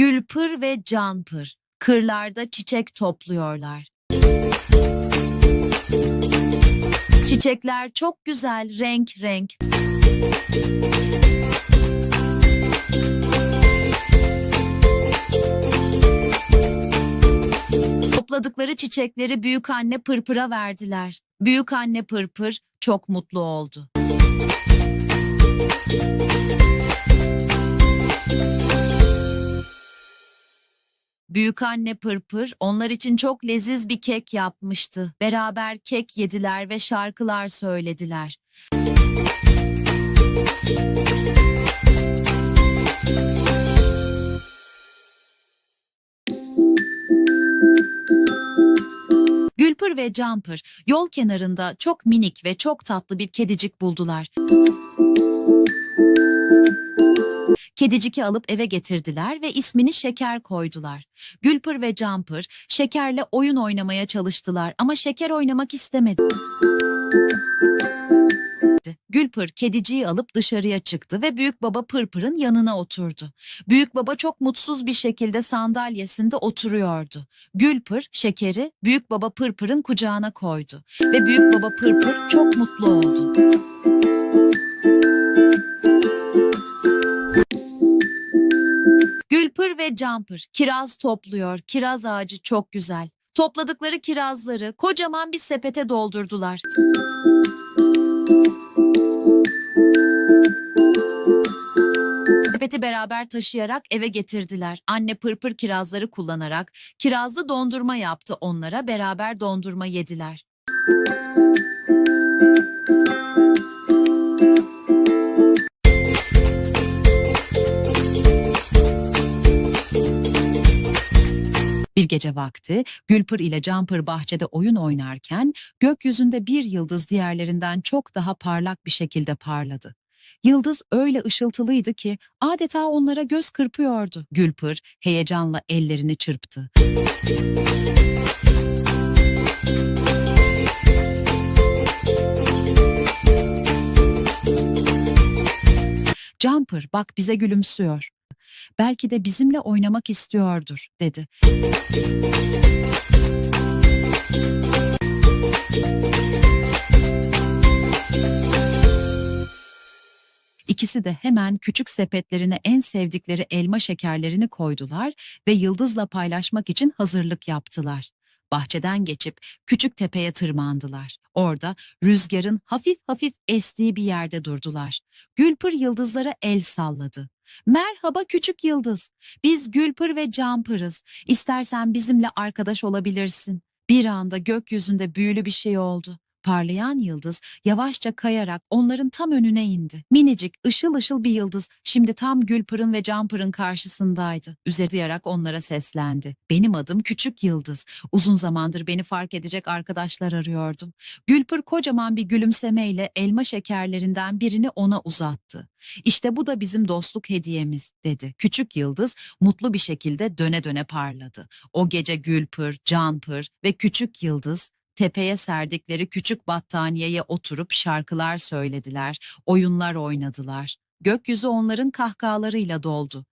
Gülpır ve Canpır kırlarda çiçek topluyorlar. Çiçekler çok güzel, renk renk. Topladıkları çiçekleri büyük anne Pırpır'a verdiler. Büyük anne Pırpır çok mutlu oldu. Büyük anne Pırpır onlar için çok leziz bir kek yapmıştı. Beraber kek yediler ve şarkılar söylediler. Gülpır ve Campır yol kenarında çok minik ve çok tatlı bir kedicik buldular. Kediciki alıp eve getirdiler ve ismini Şeker koydular. Gülpır ve Campır Şeker'le oyun oynamaya çalıştılar ama Şeker oynamak istemedi. Gülpır kediciyi alıp dışarıya çıktı ve büyük baba Pırpır'ın yanına oturdu. Büyük baba çok mutsuz bir şekilde sandalyesinde oturuyordu. Gülpır şekeri büyük baba Pırpır'ın kucağına koydu ve büyük baba Pırpır çok mutlu oldu. Campır kiraz topluyor. Kiraz ağacı çok güzel. Topladıkları kirazları kocaman bir sepete doldurdular. Sepeti beraber taşıyarak eve getirdiler. Anne pırpır kirazları kullanarak kirazlı dondurma yaptı onlara beraber dondurma yediler. Bir gece vakti Gülpır ile Campır bahçede oyun oynarken gökyüzünde bir yıldız diğerlerinden çok daha parlak bir şekilde parladı. Yıldız öyle ışıltılıydı ki adeta onlara göz kırpıyordu. Gülpır heyecanla ellerini çırptı. Jumper bak bize gülümsüyor. Belki de bizimle oynamak istiyordur dedi. İkisi de hemen küçük sepetlerine en sevdikleri elma şekerlerini koydular ve yıldızla paylaşmak için hazırlık yaptılar. Bahçeden geçip küçük tepeye tırmandılar. Orada rüzgarın hafif hafif estiği bir yerde durdular. Gülpır yıldızlara el salladı. Merhaba küçük yıldız. Biz Gülpır ve Campır'ız. İstersen bizimle arkadaş olabilirsin. Bir anda gökyüzünde büyülü bir şey oldu. Parlayan yıldız yavaşça kayarak onların tam önüne indi. Minicik, ışıl ışıl bir yıldız şimdi tam Gülpır'ın ve Campır'ın karşısındaydı. Üzerdiyarak onlara seslendi. Benim adım Küçük Yıldız. Uzun zamandır beni fark edecek arkadaşlar arıyordum. Gülpır kocaman bir gülümsemeyle elma şekerlerinden birini ona uzattı. İşte bu da bizim dostluk hediyemiz dedi. Küçük Yıldız mutlu bir şekilde döne döne parladı. O gece Gülpır, Campır ve Küçük Yıldız tepeye serdikleri küçük battaniyeye oturup şarkılar söylediler, oyunlar oynadılar. Gökyüzü onların kahkahalarıyla doldu.